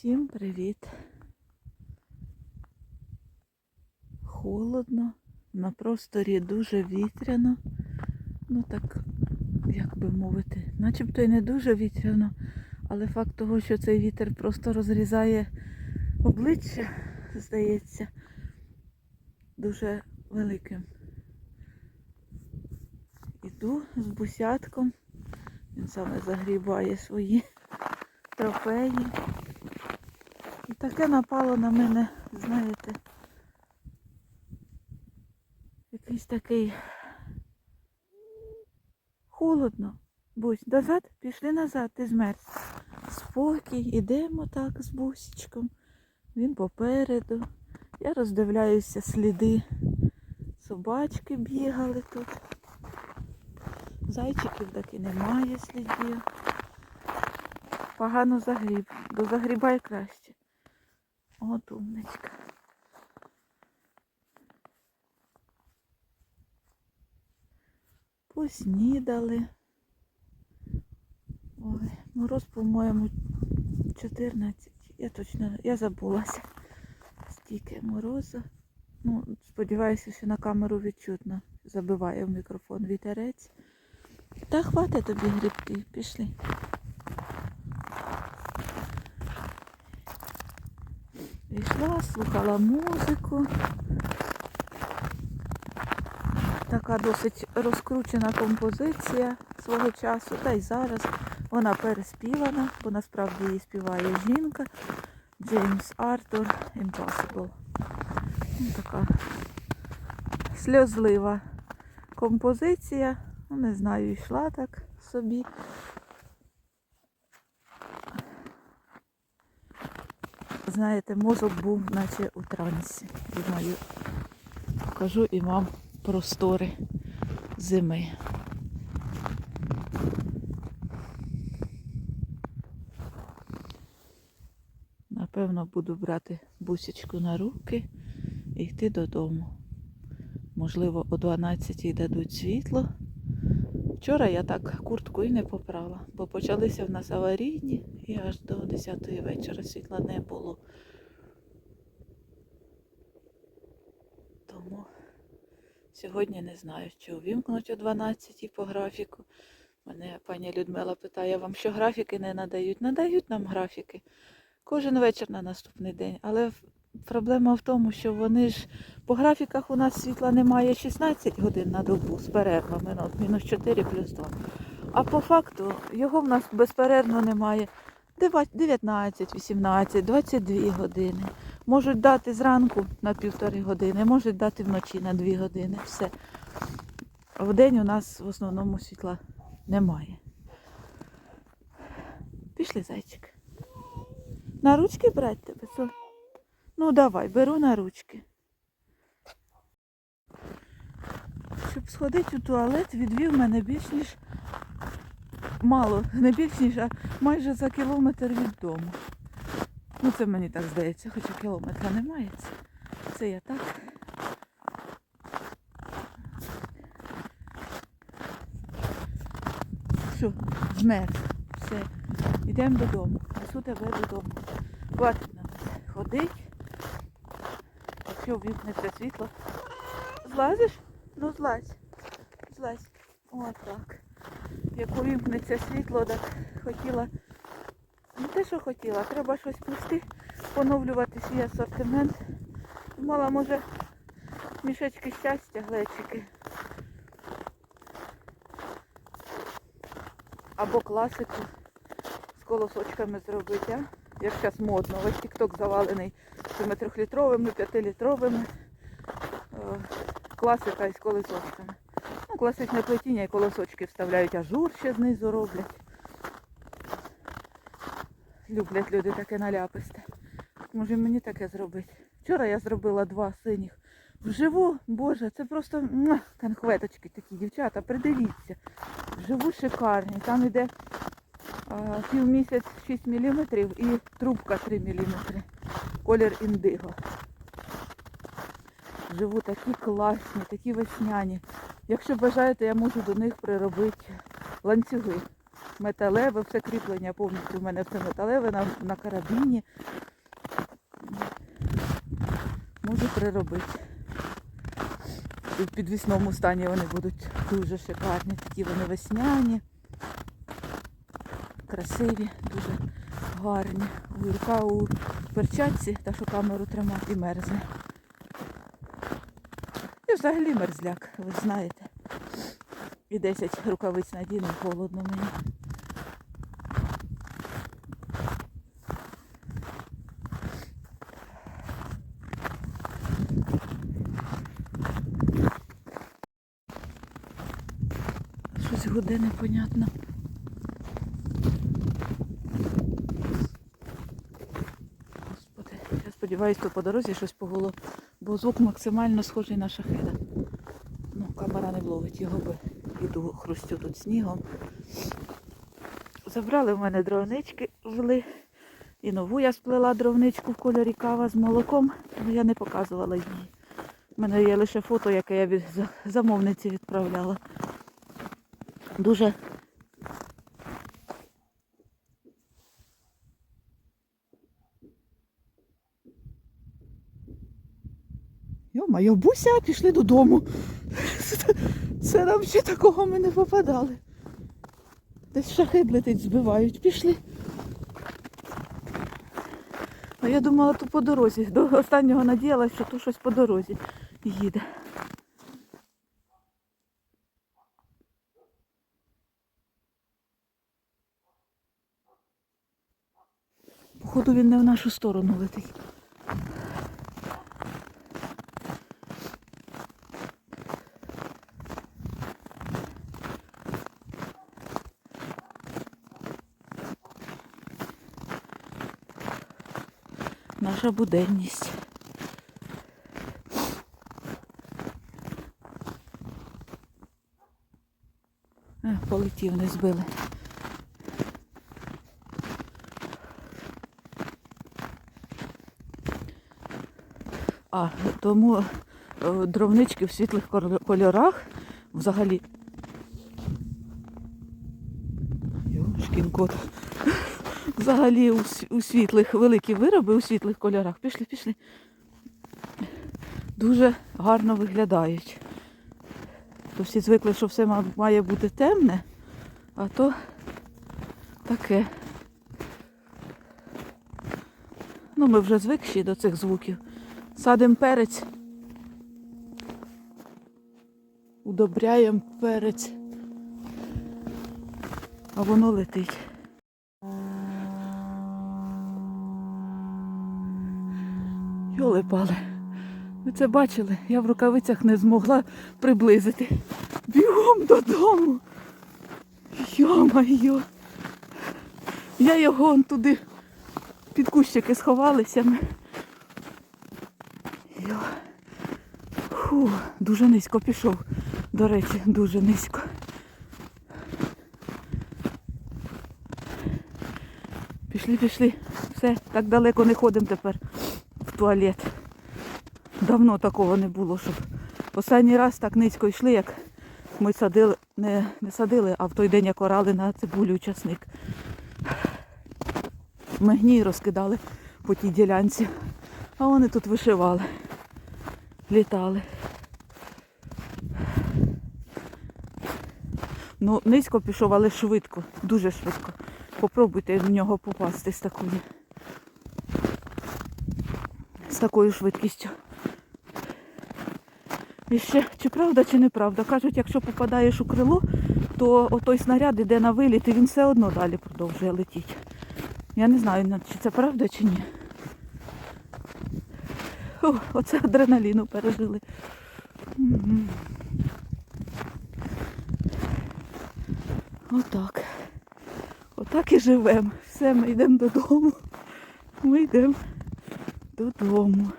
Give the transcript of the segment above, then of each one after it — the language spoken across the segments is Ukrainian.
Всім привіт. Холодно, на просторі дуже вітряно. Ну так, як би мовити, начебто і не дуже вітряно, але факт того, що цей вітер просто розрізає обличчя, здається, дуже великим. Іду з бусятком. Він саме загрібає свої трофеї. Таке напало на мене, знаєте, якийсь такий холодно. Бусь, назад, пішли назад, ти змерз. Спокій, ідемо так з бусічком. Він попереду. Я роздивляюся сліди. Собачки бігали тут. Зайчиків таки немає слідів. Погано загріб. До загрібай краще. От умничка. Поснідали. Ой, мороз, по-моєму, 14. Я точно я забулася. Стільки морозу. Ну, сподіваюся, що на камеру відчутно. Забиває в мікрофон вітерець. Та хватить тобі грибки, пішли. Йшла, слухала музику. Така досить розкручена композиція свого часу, та й зараз вона переспівана, бо насправді її співає жінка Джеймс Артур Impossible. Ну, така сльозлива композиція. Ну, не знаю, йшла так собі. Знаєте, мозок був наче у трансі. Думаю, покажу і вам простори зими. Напевно, буду брати бусечку на руки і йти додому. Можливо, о 12 дадуть світло. Вчора я так куртку і не попрала, бо почалися в нас аварійні і аж до 10 вечора світла не було. Тому сьогодні не знаю, чи увімкнуть о 12 по графіку. Мене пані Людмила питає, вам що графіки не надають? Надають нам графіки кожен вечір на наступний день. Але проблема в тому, що вони ж по графіках у нас світла немає 16 годин на добу з перервами, ну, мінус 4 плюс 2. А по факту його в нас безперервно немає. Дива- 19, 18, 22 години. Можуть дати зранку на півтори години, можуть дати вночі на 2 години. Все. В день у нас в основному світла немає. Пішли, зайчик. На ручки брати тебе? Соль? Ну давай, беру на ручки. Щоб сходити у туалет, відвів мене більш ніж мало, не більш ніж, а майже за кілометр від дому. Ну це мені так здається, хоча кілометра немає. Це, я так. Що, змерз. Все. Йдемо додому. Несу тебе додому. Хватить на нас ходить. Якщо ввімкнеться світло. Злазиш? Ну злазь. Злазь. О, так. Як увімкнеться світло, так хотіла. Не те, що хотіла, треба щось плести, поновлювати свій асортимент. Думала, може, мішечки щастя, глечики. Або класику з колосочками зробити, а? Як зараз модно. Весь тік-ток завалений цими трьохлітровими, п'ятилітровими. Е, Класика із колесочками. Класичне плетіння і колосочки вставляють, ажур ще знизу роблять. Люблять люди таке наляписте. Може мені таке зробити. Вчора я зробила два синіх. Вживу, боже, це просто конхветочки такі, дівчата, придивіться. Вживу шикарні. Там іде а, півмісяць 6 мм і трубка 3 мм. Колір індиго. Живу такі класні, такі весняні. Якщо бажаєте, я можу до них приробити ланцюги. металеве, все кріплення повністю в мене все металеве на, на карабіні. Можу приробити. І в підвісному стані вони будуть дуже шикарні. Такі вони весняні, красиві, дуже гарні. Рука у перчатці, та що камеру тримати, і мерзне. Взагалі мерзляк, ви знаєте. І 10 рукавиць надіну, холодно мені. Щось гуде непонятно. Господи, я сподіваюся, то по дорозі щось погуло, бо звук максимально схожий на шахеда. Ну, камера не вловить його, бо іду хрустю тут снігом. Забрали в мене дровнички, вли. І нову я сплела дровничку в кольорі кава з молоком, але я не показувала її. У мене є лише фото, яке я від замовниці відправляла. Дуже Йо-моє, буся, пішли додому. Це нам ще такого ми не попадали. Десь шахид летить, збивають. Пішли. А я думала, то по дорозі. До останнього надіялася, що то щось по дорозі їде. Походу він не в нашу сторону летить. Наша буденність. Е, полетів, не збили. А, тому е, дровнички в світлих кольорах взагалі. Йо, шкінкот. Взагалі у, світлих, великі вироби у світлих кольорах. Пішли, пішли. Дуже гарно виглядають. То всі звикли, що все має бути темне, а то таке. Ну, ми вже звикші до цих звуків. Садимо перець. Удобряємо перець. А воно летить. Йоли пали. Ви це бачили? Я в рукавицях не змогла приблизити. Бігом додому. Йо-майо. Я його он туди під кущики сховалися. Йо. Фу, дуже низько пішов. До речі, дуже низько. Пішли, пішли. Все, так далеко не ходимо тепер туалет. Давно такого не було, щоб останній раз так низько йшли, як ми садили, не, не садили, а в той день як орали на цибулю часник. Ми гній розкидали по тій ділянці, а вони тут вишивали, літали. Ну, низько пішов, але швидко, дуже швидко. Попробуйте в нього попасти з такою. Такою швидкістю. І ще, чи правда, чи неправда, кажуть, якщо попадаєш у крило, то отой снаряд іде на виліт і він все одно далі продовжує летіти. Я не знаю, чи це правда, чи ні. О, оце адреналіну пережили. Отак. Отак і живемо. Все, ми йдемо додому. Ми йдемо додому.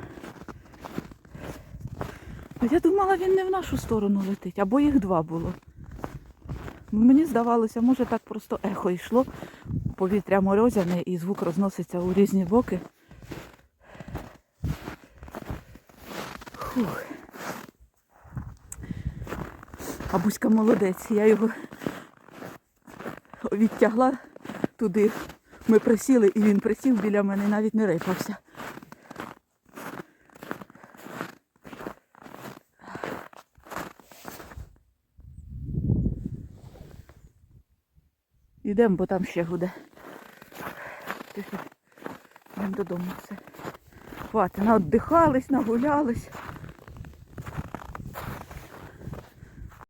Я думала, він не в нашу сторону летить, або їх два було. Мені здавалося, може так просто ехо йшло, повітря морозяне і звук розноситься у різні боки. Фух. А Буська молодець, я його відтягла туди. Ми присіли, і він присів біля мене, навіть не рипався. Ідемо, бо там ще гуде. Йдемо додому все. Хватить, наотдихались, нагулялись.